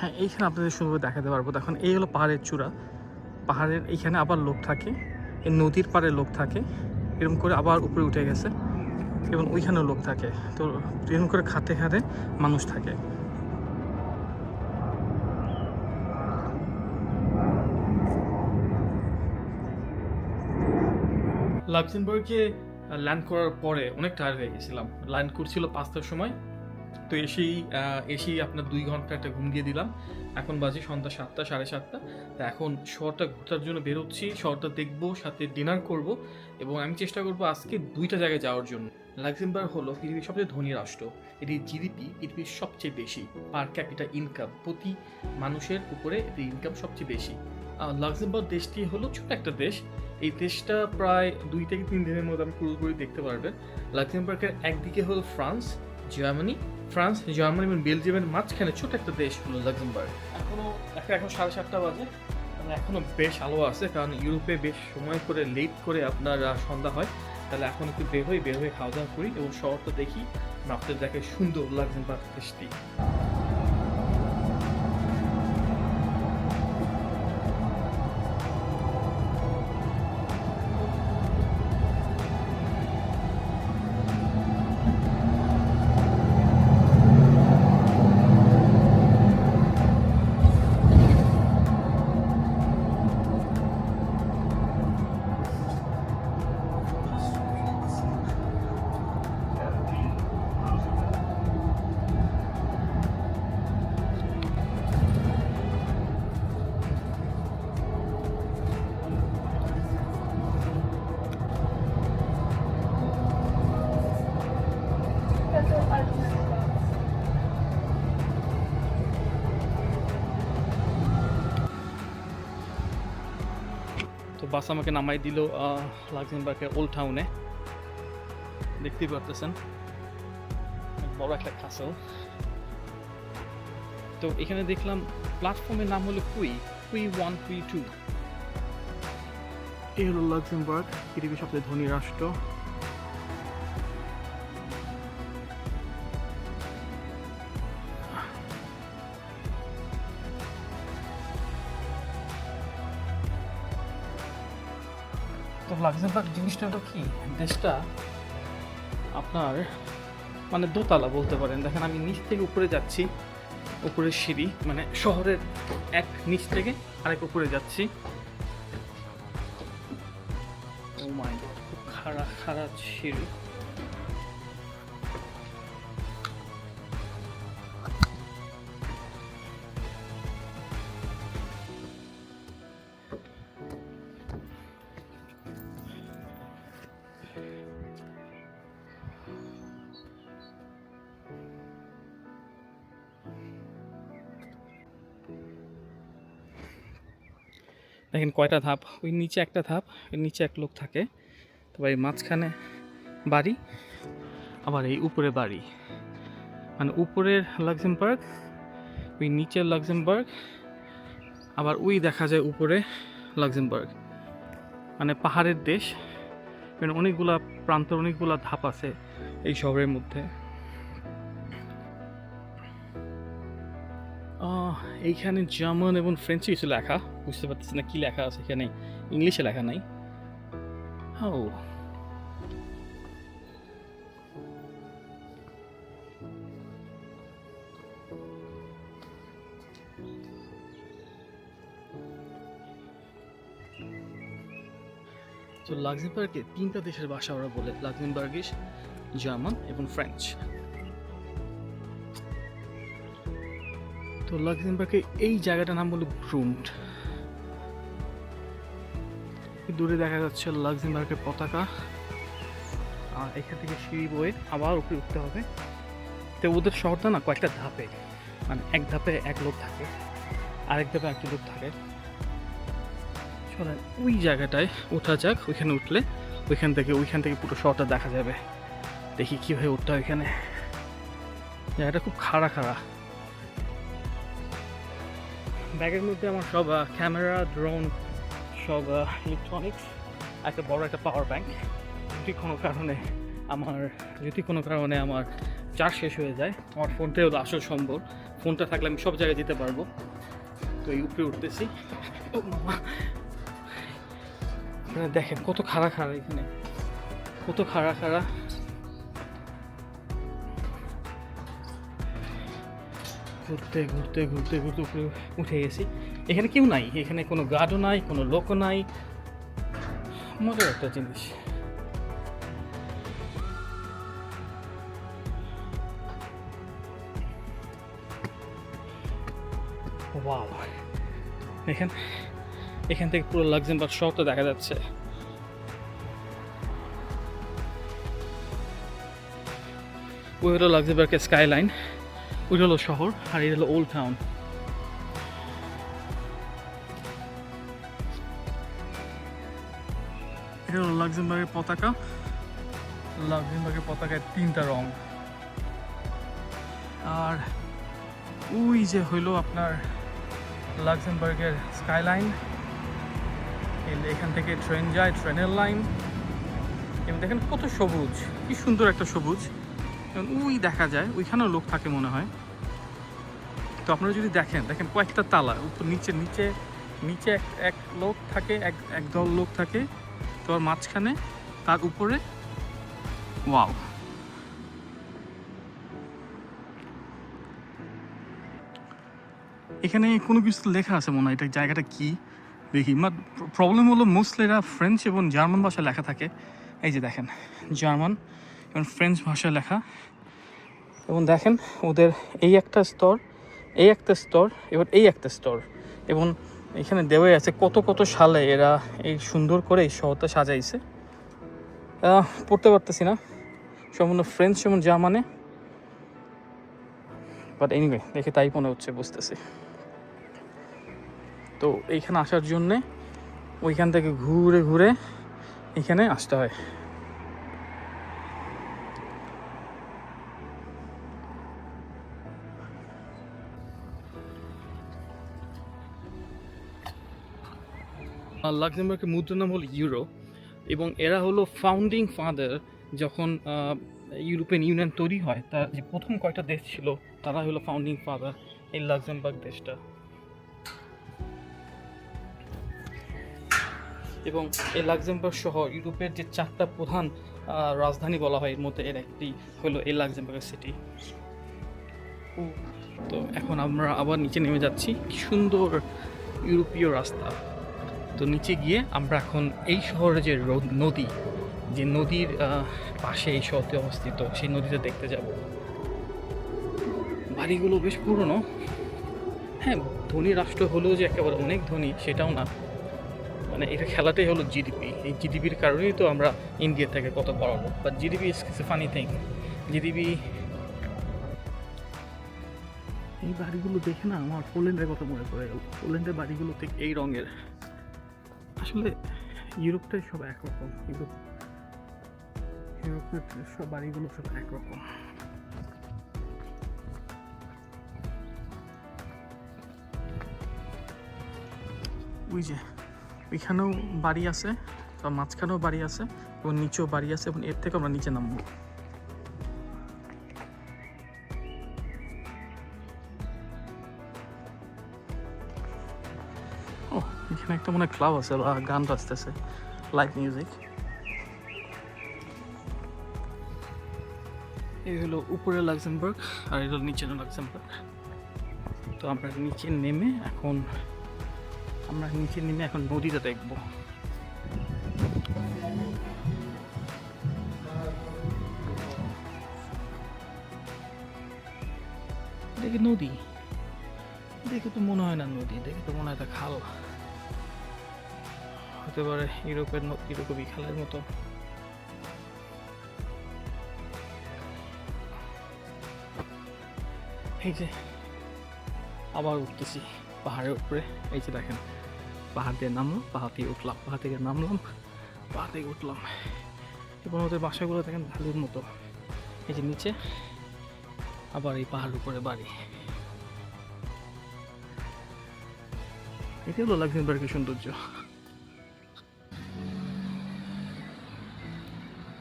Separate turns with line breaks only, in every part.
হ্যাঁ এইখানে আপনাদের সুন্দর দেখাতে পারব। দেখুন, এই হলো পাহাড়ের চূড়া। পাহাড়ের এইখানে আবার লোক থাকে, এই নদীর পাড়ে লোক থাকে, এরকম করে আবার উপরে উঠে গেছে, এবং ওইখানেও লোক থাকে। তো এরকম করে খাতে খাতে মানুষ থাকে। লাক্সেমবার্গে ল্যান্ড করার পরে অনেক টায়ার হয়ে গেছিলাম। ল্যান্ড করছিল পাঁচটার সময়। তো এসেই এসেই আপনার দুই ঘণ্টা একটা ঘুম দিয়ে দিলাম। এখন বাজে সন্ধ্যা সাতটা, সাড়ে সাতটা। তো এখন শহরটা ঘোরার জন্য বেরোচ্ছি, শহরটা দেখব, সাথে ডিনার করব এবং আমি চেষ্টা করব আজকে দুইটা জায়গায় যাওয়ার জন্য। লাক্সেমবার্গ হলো পৃথিবীর সবচেয়ে ধনী রাষ্ট্র। এটি জিডিপি পৃথিবীর সবচেয়ে বেশি। পার ক্যাপিটা ইনকাম প্রতি মানুষের উপরে এটির ইনকাম সবচেয়ে বেশি। লাক্সেমবার্গ দেশটি হলো ছোট একটা দেশ। এই দেশটা প্রায় দুই থেকে তিন দিনের মধ্যে আপনি পুরোপুরি দেখতে পারবেন। লাক্সেমবার্গের একদিকে হলো ফ্রান্স জার্মানি, ফ্রান্স, জার্মানি এবং বেলজিয়ামের মাঝখানে ছোট একটা দেশ হলো লাক্সেমবার্গ। এখনও এখন এখন সাড়ে সাতটা বাজে। মানে এখনও বেশ আলো আছে, কারণ ইউরোপে বেশ সময় করে লেট করে আপনার সন্ধ্যা হয়। তাহলে এখন একটু বের হই, বের হয়ে খাওয়া দাওয়া করি এবং শহরটা দেখি আপনাদের দেখে সুন্দর লাক্সেমবার্গ দেশটি। বাস আমাকে নামাই দিল লাক্সেমবার্গের ওল্ড টাউনে দেখতেই পারতেছেন, বড় একটা কাসল তো এখানে দেখলাম প্ল্যাটফর্মের নাম হলো কুই কুই ওয়ান কুই টু এই হলো লাক্সেমবার্গ, পৃথিবীর সবচেয়ে ধনী রাষ্ট্র। লাক্সেমবার্গ জিনিসটা হলো কি? দেশটা আপনার মানে দোতলা বলতে পারেন। দেখেন আমি নিচ থেকে উপরে যাচ্ছি, উপরের সিঁড়ি মানে শহরের এক নিচ থেকে আরেক উপরে যাচ্ছি। ও খুব খারাপ খারাপ সিঁড়ি। দেখেন কয়টা ধাপ? ওই নিচে একটা ধাপ ওই নিচে এক লোক থাকে। তারপর এই মাঝখানে বাড়ি, আবার এই উপরে বাড়ি। মানে উপরের লাক্সেমবার্গ ওই নিচের লাক্সেমবার্গ আবার ওই দেখা যায় উপরে লাক্সেমবার্গ মানে পাহাড়ের দেশ। মানে অনেকগুলা প্রান্তর, অনেকগুলা ধাপ আছে এই শহরের মধ্যে। এইখানে জার্মান এবং ফ্রেঞ্চে কিছু লেখা। বুঝতে পারতেছি না কি লেখা আছে এখানে। ইংলিশে লেখা নাই। ও। তো লাক্সেমবার্গে তিনটা দেশের ভাষা ওরা বলে, লাক্সেমবার্গিশ, জার্মান এবং ফ্রেঞ্চ। তো লাক্সেমবার্গে এই জায়গাটার নাম হলো ব্রুন্ড দূরে দেখা যাচ্ছে লাক্সেমবার্গের পতাকা। আর এখান থেকে সিঁড়ি বয়ে আবার উপরে উঠতে হবে। তো ওদের শহরটা না কয়েকটা ধাপে মানে এক ধাপে এক লোক থাকে, আরেক ধাপে একটি লোক থাকে। চলেন ওই জায়গাটায় ওঠা যাক, ওইখানে উঠলে ওইখান থেকে ওইখান থেকে পুরো শহরটা দেখা যাবে। দেখি কীভাবে উঠতে হয় ওইখানে জায়গাটা খুব খাড়া খাড়া। ব্যাগের মধ্যে আমার সব ক্যামেরা ড্রোন সব ইলেকট্রনিক্স একটা বড় একটা পাওয়ার ব্যাংক যদি কোনো কারণে আমার, যদি কোনো কারণে আমার চার্জ শেষ হয়ে যায়, আমার ফোনটাই হলো আসল সম্ভব ফোনটা থাকলে আমি সব জায়গায় যেতে পারব। তো এই উপরে উঠতেছি। ও মা। দেখেন কত খাড়া খাড়া এখানে। কত খাড়া খাড়া। ঘুরতে ঘুরতে ঘুরতে ঘুরতে উপরে উঠে গেছি। এখানে কেউ নাই, এখানে কোনো গার্ডও নাই, কোনো লোকও নাই। মজার একটা জিনিস। এখান এখান থেকে পুরো লাক্সেমবার্গ শহরটা দেখা যাচ্ছে। ওই হলো লাক্সেমবার্গের স্কাইলাইন ওই হলো শহর আর এই হলো ওল্ড টাউন এটা হলো লাক্সেমবার্গের পতাকা। লাক্সেমবার্গের পতাকায় তিনটা রং। আর ওই যে হইল আপনার লাক্সেমবার্গের স্কাইলাইন এখান থেকে ট্রেন যায় ট্রেনের লাইন এবং দেখেন কত সবুজ, কি সুন্দর একটা সবুজ। এবং ওই দেখা যায়, ওইখানেও লোক থাকে মনে হয়। তো আপনারা যদি দেখেন দেখেন কয়েকটা তালা, উপর নিচে নিচে নিচে এক এক লোক থাকে, এক এক দল লোক থাকে, তো আর মাঝখানে তার উপরে, ওয়াও। এখানে কোনো কিছু লেখা আছে মনে হয়, এটা জায়গাটা কি? দেখি প্রবলেম হলো মোস্টলি এরা ফ্রেঞ্চ এবং জার্মান ভাষায় লেখা থাকে। এই যে দেখেন, জার্মান এবং ফ্রেঞ্চ ভাষায় লেখা। এবং দেখেন, ওদের এই একটা স্তর এই একটা স্তর, এবার এই একটা স্তর। এবং এখানে দেওয়াই আছে কত কত সালে এরা এই সুন্দর করে এই শহরটা সাজাইছে। পড়তে পারতেছি না। সম্পূর্ণ ফ্রেঞ্চ এবং জার্মানে বাট এনিওয়ে দেখে তাই মনে হচ্ছে, বুঝতেছি। তো এইখানে আসার জন্যে ওইখান থেকে ঘুরে ঘুরে এখানে আসতে হয়। লাক্সেমবার্গের মুদ্রার নাম হলো ইউরো এবং এরা হলো ফাউন্ডিং ফাদার যখন ইউরোপিয়ান ইউনিয়ন তৈরি হয়, তার যে প্রথম কয়টা দেশ ছিল তারা হলো ফাউন্ডিং ফাদার এই লাক্সেমবার্গ দেশটা। এবং এই লাক্সেমবার্গ সহ ইউরোপের যে চারটা প্রধান রাজধানী বলা হয়, এর মধ্যে এর একটি হলো এই লাক্সেমবার্গ সিটি তো এখন আমরা আবার নিচে নেমে যাচ্ছি। সুন্দর ইউরোপীয় রাস্তা। তো নিচে গিয়ে আমরা এখন এই শহরে যে নদী, যে নদীর পাশে এই শহরটি অবস্থিত, সেই নদীটা দেখতে যাব। বাড়িগুলো বেশ পুরনো। হ্যাঁ ধনী রাষ্ট্র হলেও যে একেবারে অনেক ধনী, সেটাও না। মানে এটা খেলাটাই হলো জিডিপি। এই জিডিপির কারণেই তো আমরা ইন্ডিয়া থেকে কত বড় but GDP is funny thing GDP এই বাড়িগুলো দেখে না আমার পোল্যান্ডের কথা মনে পড়ে গেল। পোল্যান্ডের বাড়িগুলো ঠিক এই রঙের। আসলে ইউরোপটাই সব একরকম ইউরোপ ইউরোপের সব বাড়িগুলো সব একরকম। ওই যে ওইখানেও বাড়ি আছে, তার মাঝখানেও বাড়ি আছে এবং নিচেও বাড়ি আছে এবং এর থেকে আমরা নিচে নামবো। ও এখানে একটা মনে ক্লাব আছে বা গান বাজতেছে লাইভ মিউজিক এই হলো উপরে লাক্সেমবার্গ আর এই হলো নিচে লাক্সেমবার্গ। তো আমরা নিচে নেমে এখন, আমরা নিচে নেমে এখন নদীটা দেখব। দেখি নদী। দেখে তো মনে হয় না নদী, দেখে তো মনে হয় একটা খাল। হতে পারে ইউরোপের ইউরোপী খালের মতো। এই যে, আবার উঠতেছি পাহাড়ের উপরে। এই যে দেখেন, পাহাড় দিয়ে নামলাম, পাহাড় দিয়ে উঠলাম, পাহাড় থেকে নামলাম, পাহাড় থেকে উঠলাম। এবং ওদের বাসাগুলো দেখেন ভালুর মতো। এই যে নিচে, আবার এই পাহাড়ের উপরে বাড়ি। এটি হলো লাক্সেমবার্গের সৌন্দর্য।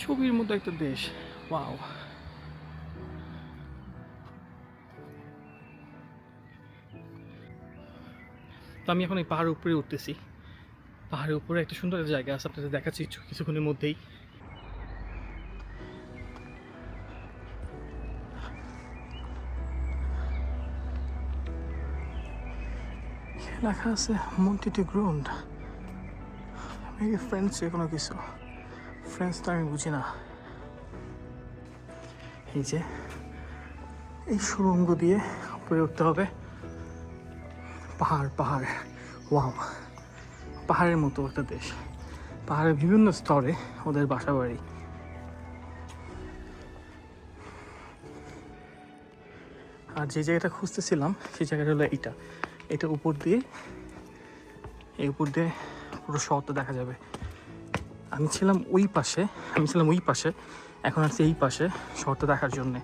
ছবির মতো একটা দেশ। বাও তো আমি এখন এই পাহাড়ের উপরে উঠতেছি। পাহাড়ের উপরে একটা সুন্দর জায়গা আছে, আপনাদের দেখাচ্ছি কিছুক্ষণের মধ্যেই। লেখা আছে মন্টিটি গ্রাউন্ড আমি ফ্রেন্ডস কোনো কিছু? ফ্রেন্ডস তো আমি বুঝি না। এই যে, এই সুরঙ্গ দিয়ে উপরে উঠতে হবে। পাহাড় পাহাড়, ওয়াও। পাহাড়ের মতো একটা দেশ। পাহাড়ের বিভিন্ন স্তরে ওদের বাসা বাড়ি আর যে জায়গাটা খুঁজতেছিলাম, সেই জায়গাটা হলো এইটা। এটা উপর দিয়ে, এই উপর দিয়ে পুরো শহরটা দেখা যাবে। আমি ছিলাম ওই পাশে, আমি ছিলাম ওই পাশে, এখন আসছি এই পাশে শহরটা দেখার জন্যে।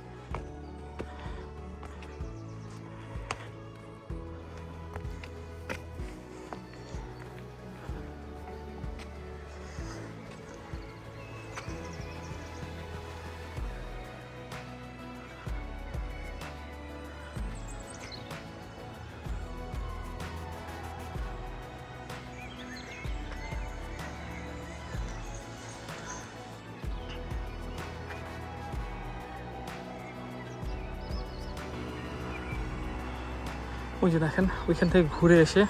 ওই যে দেখেন, ওইখান থেকে ঘুরে এসে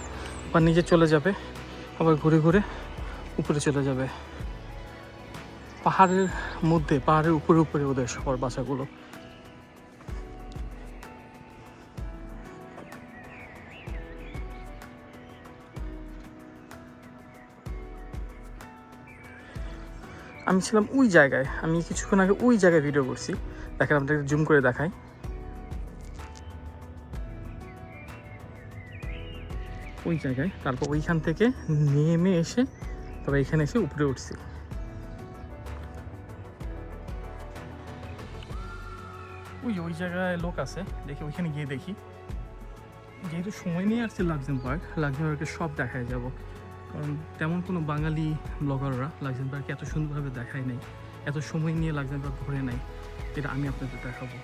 আবার নিচে চলে যাবে, আবার ঘুরে ঘুরে উপরে চলে যাবে। পাহাড়ের মধ্যে, পাহাড়ের উপরে উপরে ওদের সবার বাসাগুলো। আমি ছিলাম ওই জায়গায়, আমি কিছুক্ষণ আগে ওই জায়গায় ভিডিও করছি। দেখেন আপনাদের জুম করে দেখাই। ওই জায়গায়। তারপর ওইখান থেকে নেমে এসে তবে এখানে এসে উপরে উঠছি। ওই ওই জায়গায় লোক আছে। দেখি ওইখানে গিয়ে দেখি। যেহেতু সময় নিয়ে আসছে লাক্সেম পার্ক লাক্সেম পার্কে সব দেখায় যাব। কারণ তেমন কোনো বাঙালি ব্লগাররা লাক্সেম পার্কে এত সুন্দরভাবে দেখায় নাই। এত সময় নিয়ে লাক্সেম পার্ক ঘুরে নাই। এটা আমি আপনাদের দেখাবো।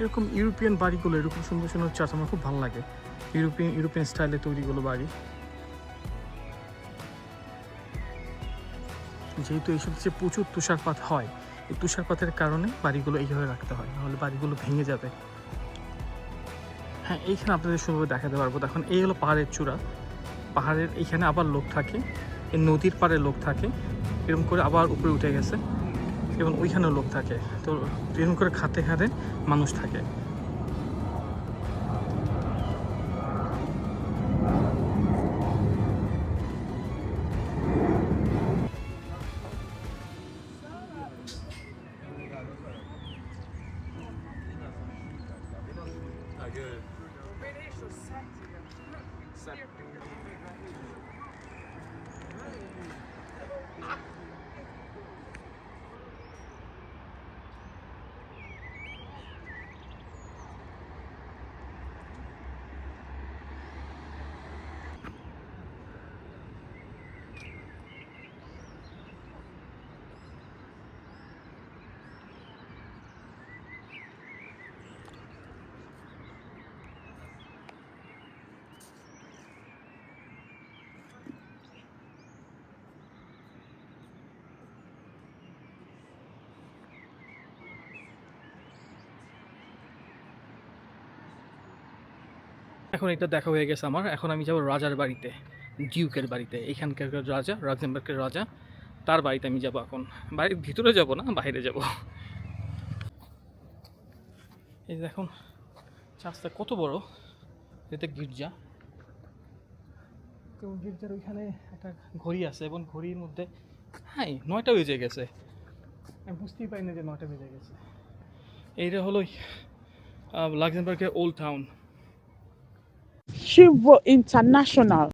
এরকম ইউরোপিয়ান বাড়িগুলো, এরকম সুন্দর সুন্দর চার্চ আমার খুব ভালো লাগে। ইউরোপিয়ান ইউরোপিয়ান স্টাইলে তৈরিগুলো বাড়ি। যেহেতু এইসব যে প্রচুর তুষারপাত হয়, এই তুষারপাতের কারণে বাড়িগুলো এইভাবে রাখতে হয়, নাহলে বাড়িগুলো ভেঙে যাবে। হ্যাঁ এইখানে আপনাদের সুন্দর দেখাতে পারব। দেখুন, এই হলো পাহাড়ের চূড়া। পাহাড়ের এইখানে আবার লোক থাকে, এই নদীর পাড়ে লোক থাকে। এরকম করে আবার উপরে উঠে গেছে। এবং ওইখানেও লোক থাকে। তো এরকম করে খাতে খাতে মানুষ থাকে। এখন এটা দেখা হয়ে গেছে আমার। এখন আমি যাব রাজার বাড়িতে ডিউকের বাড়িতে। এখানকার রাজা রাজেম্বার্গের রাজা, তার বাড়িতে আমি যাব এখন। বাড়ির ভিতরে যাব না, বাইরে যাব। এই দেখুন, চাষটা কত বড় এটা গির্জা। তো গির্জার ওইখানে একটা ঘড়ি আছে এবং ঘড়ির মধ্যে হ্যাঁ নয়টা বেজে গেছে। আমি বুঝতেই পারি না যে নয়টা বেজে গেছে। এইটা হলো লাক্সেমবার্গের old town
She wrote international.